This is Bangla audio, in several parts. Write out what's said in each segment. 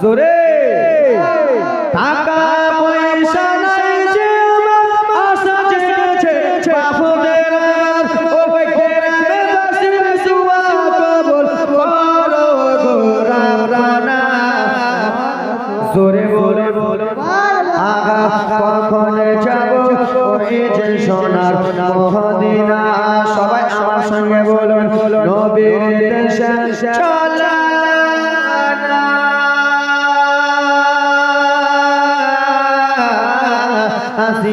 জোরে। টাকা পয়সা নাই যে আশা জেগেছে গ্রামে বসে সুয়া গো রানা। জোরে বলে বলে, আগা, কখন যাব? ওই যে সোনার সবাই আমার সঙ্গে বলুন, নবীর দেশে চলা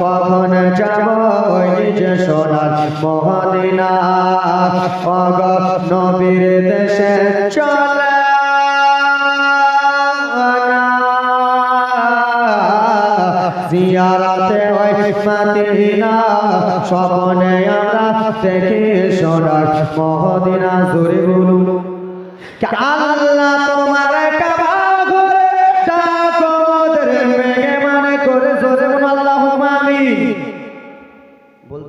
কখন যাব সোনার মহাদিনা? অগ নবীর দেশে চলে জিয়ারাতে সোনার মহাদিনা জোরে বলুন। আল্লাহ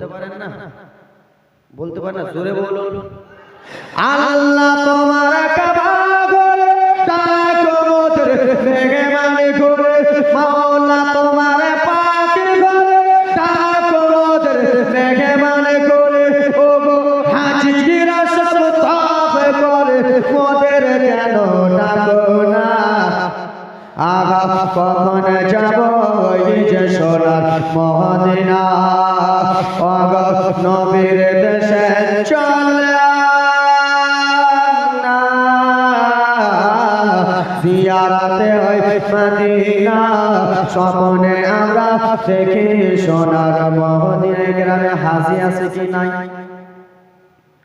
বলতে পারেন না। বলতে পারেন না। জোরে বলুন। আল্লাহ তোমার কাবা ঘরে ডাকো মোদের মেঘে মানে করে মাওলা তোমার পাক ঘরে ডাকো মোদের মেঘে মানে করে ও গো হাজিরা সব তাপ করে মোদের কেন ডাকো না? আগা কখন যাব যে সোনার মহাদিনা নবীর দেশে আমরা দেখি সোনার গ্রামে হাসি আছে কি নাই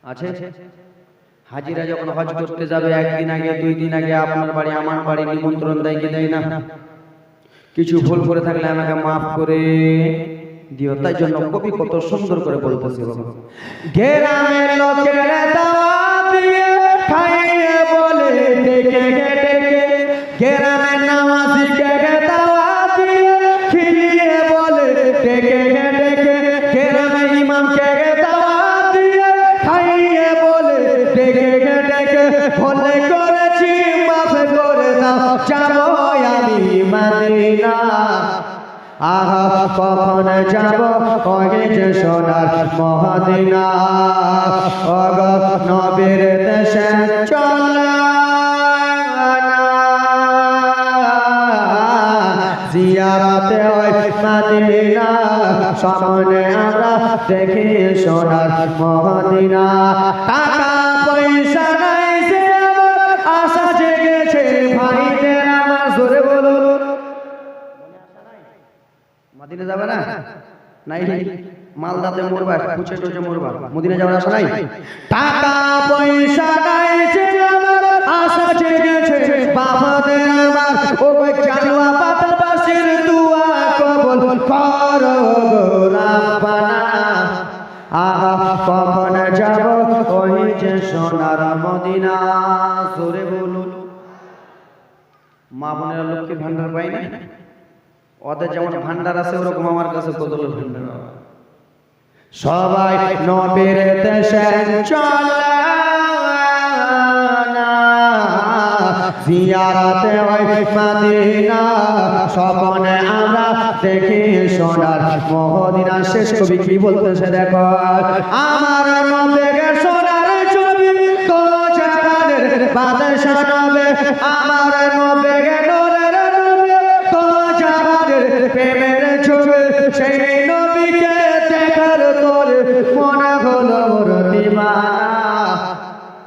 আছে হাজিরা যখন হজ করতে যাবে, একদিন আগে, দুই দিন আগে আপনার বাড়ি, আমার বাড়ি নিমন্ত্রণ দেয় কি দেয় না? কিছু ভুল করে থাকলে আমাকে মাফ করে দিও তাই জন্য কবি কত সুন্দর করে বলতেছে গ্রামের লোকের দাওয়াত দিয়ে খাইয়ে বলে ডেকে ডেকে গ্রামের নামাজিকে দাওয়াত দিয়ে খিলিয়ে বলে ডেকে ডেকে গ্রামের ইমামকে দাওয়াত দিয়ে খাইয়ে বলে ডেকে ডেকে বলে করেছি মাফ করে দাও। যাব কখন যাব? কহে যে সোনার মহাদিনা। অগ নবীর দেশে চল জিয়ারাতে ওই মাদিনা, সামনে আমরা দেখি সোনার মহাদিনা। টাকা পয়সা মদিনা যাবে না? নাই। মালদাতে মরবা কুচে টুচে মরবা। মদিনা যাওয়ার আশা নাই? টাকা পয়সা নাই আশা জেগেছে বাবাদের আমার ও জানুয়া পাতাবাসীর দুয়া কবল করো গো রাব্বানা আহা কখন যাব? ওই যে সোনার মদিনা। জোরে বলুন। মা বোনেরা লক্ষ্মীর ভান্ডার পাই না? ওদের যেমন ভান্ডার আছে, ওরকম আমার কাছে কদলের ভান্ডার সবাই নবীর দেশে চলে জিয়ারাতে স্বপ্নে আমরা দেখি সোনার মহদিনা। শেষ কবি কি বলতেছে দেখো, আমার নবেগে সোনার ছবি, তো নবে আমার মনে হলো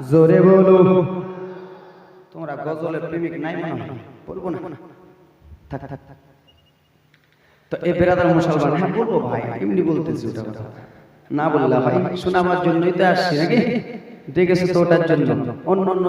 জোরে বলো। তোমরা গজলের প্রেমিক নাই মনে বলব না। থাক থাক। থাক তো এ বেরাদার মুসলমান হ্যাঁ বলব ভাই, এমনি বলতেছি ওটা কথা। না বললে ভাই শোনা আমার জন্যই তো আসছি নাকি? তো ওটার জন্য? অন্য অন্য